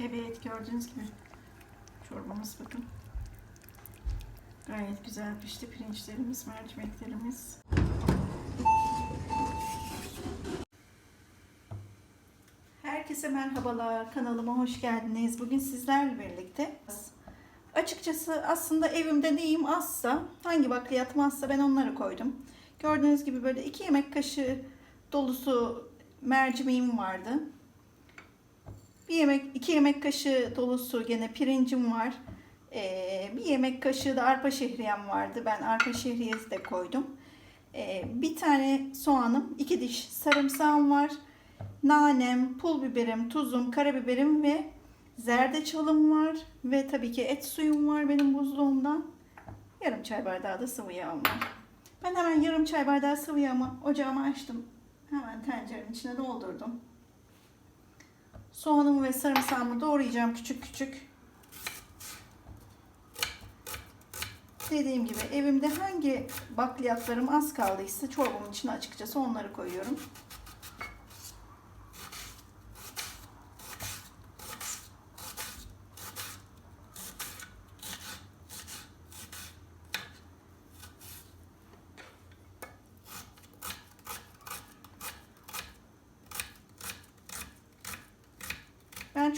Evet gördüğünüz gibi çorbamız bakın. Gayet güzel pişti pirinçlerimiz, mercimeklerimiz. Herkese merhabalar. Kanalıma hoş geldiniz. Bugün sizlerle birlikte açıkçası aslında evimde neyim azsa, hangi bakliyatım azsa ben onları koydum. Gördüğünüz gibi böyle iki yemek kaşığı dolusu mercimeğim vardı. Bir yemek, iki yemek kaşığı dolusu gene pirincim var. Ee, bir yemek kaşığı da arpa şehriyem vardı. Ben arpa şehriyesi de koydum. Ee, bir tane soğanım, iki diş sarımsağım var. Nanem, pul biberim, tuzum, karabiberim ve zerdeçalım var. Ve tabii ki et suyum var benim buzluğumdan. Yarım çay bardağı da sıvı yağım var. Ben hemen yarım çay bardağı sıvı yağımı ocağıma açtım. Hemen tencerenin içine doldurdum. Soğanımı ve sarımsağımı doğrayacağım küçük küçük. Dediğim gibi evimde hangi bakliyatlarım az kaldıysa çorbamın içine açıkçası onları koyuyorum.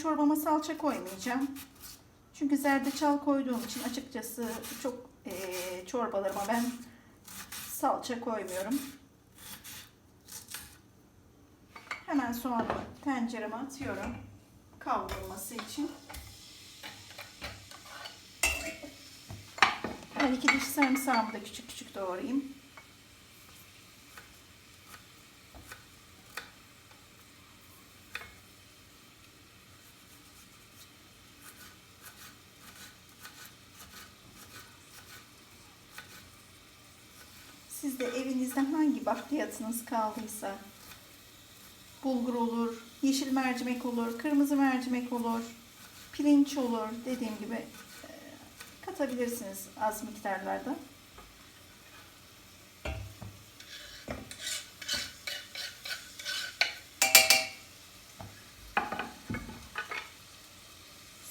Çorbama salça koymayacağım. Çünkü zerdeçal koyduğum için açıkçası çok eee çorbalarıma ben salça koymuyorum. Hemen soğanı tencereme atıyorum. Kavrulması için. Ben iki diş sarımsağımı da küçük küçük doğrayayım. Siz de evinizde hangi bakliyatınız kaldıysa bulgur olur, yeşil mercimek olur, kırmızı mercimek olur, pirinç olur dediğim gibi e, katabilirsiniz az miktarlarda.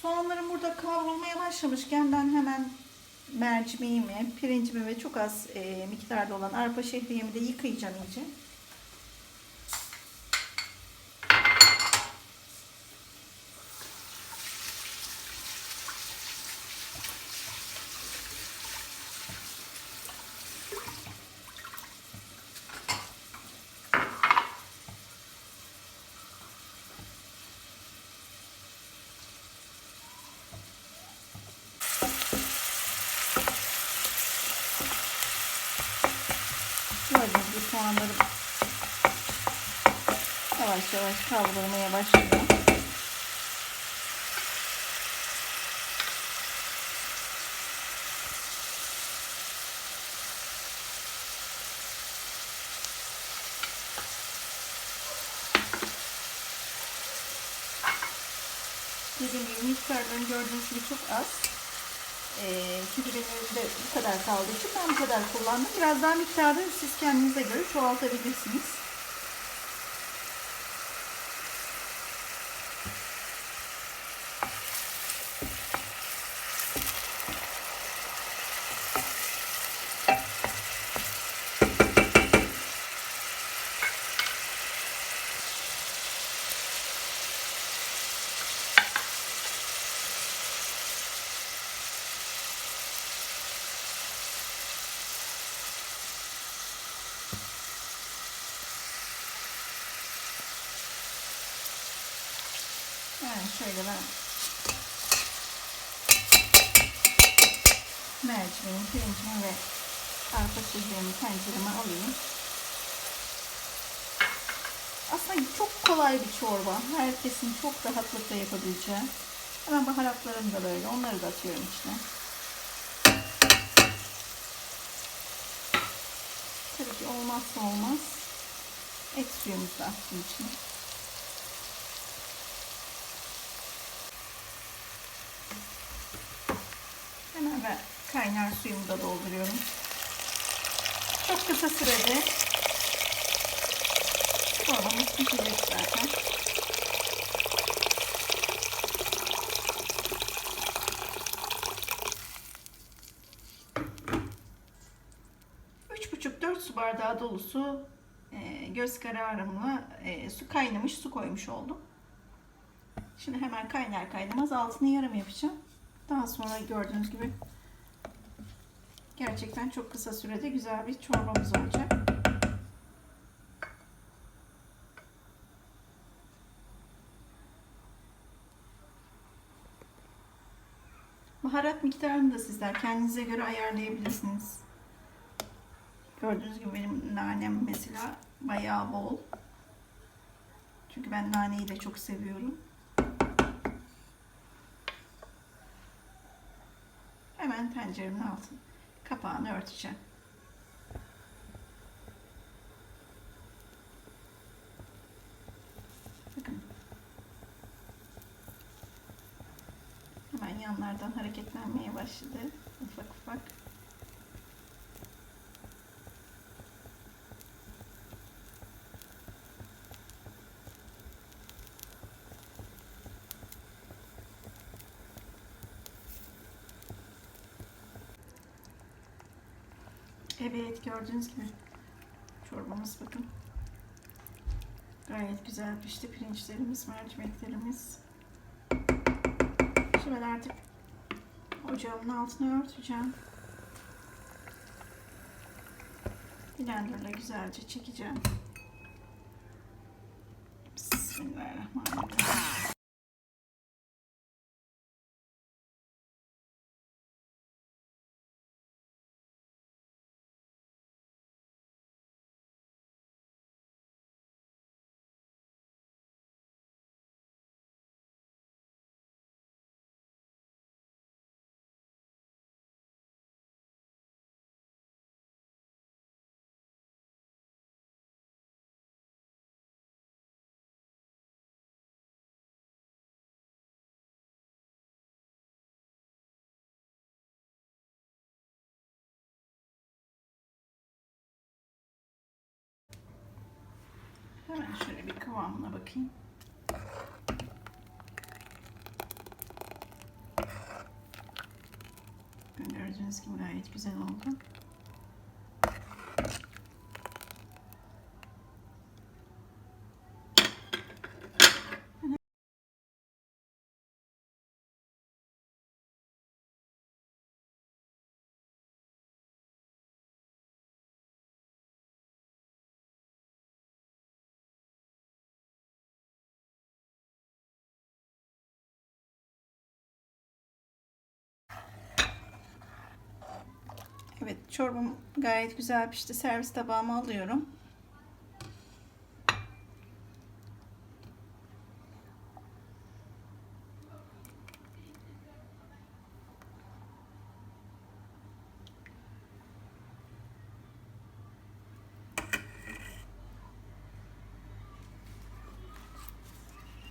Soğanlarım burada kavrulmaya başlamışken ben hemen mercimeğimi, pirincimi ve çok az e, miktarda olan arpa şehriyemi de yıkayacağım iyice. Soğanlarım yavaş yavaş kavrulmaya başladı. Dediğim gibi miktarlarını gördüğünüz gibi çok az. Elimde bu kadar kaldığı için ben bu kadar kullandım. Biraz daha miktarda siz kendinize göre çoğaltabilirsiniz. Şöyle ben mercimeğin, pirincimi ve arpa şehriyemi tencereme alayım. Aslında çok kolay bir çorba. Herkesin çok rahatlıkla yapabileceği. Hemen baharatlarım da böyle. Onları da atıyorum içine. Tabii ki olmazsa olmaz. Et suyumuzu da attım içine. Kaynar suyumu da dolduruyorum. Çok kısa sürede çorbamız pişecek zaten. Üç buçuk dört su bardağı dolusu e, göz kararımla e, su kaynamış su koymuş oldum. Şimdi hemen kaynar kaynamaz altını yarım yapacağım. Daha sonra gördüğünüz gibi gerçekten çok kısa sürede güzel bir çorbamız olacak. Baharat miktarını da sizler kendinize göre ayarlayabilirsiniz. Gördüğünüz gibi benim nanem mesela bayağı bol. Çünkü ben naneyi de çok seviyorum. Hemen tenceremin altını kapağını örteceğim. Bakın. Hemen yanlardan hareketlenmeye başladı. Ufak ufak. Evet gördüğünüz gibi çorbamız bakın. Gayet güzel pişti. Pirinçlerimiz, mercimeklerimiz. Şimdi artık ocağımın altını örteceğim. Blenderla güzelce çekeceğim. Bismillahirrahmanirrahim. Şöyle bir kıvamına bakayım. Gördüğünüz gibi gayet güzel oldu. Evet çorbam gayet güzel pişti. Servis tabağıma alıyorum.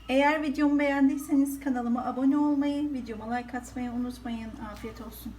Eğer videomu beğendiyseniz kanalıma abone olmayı, videoma like atmayı unutmayın. Afiyet olsun.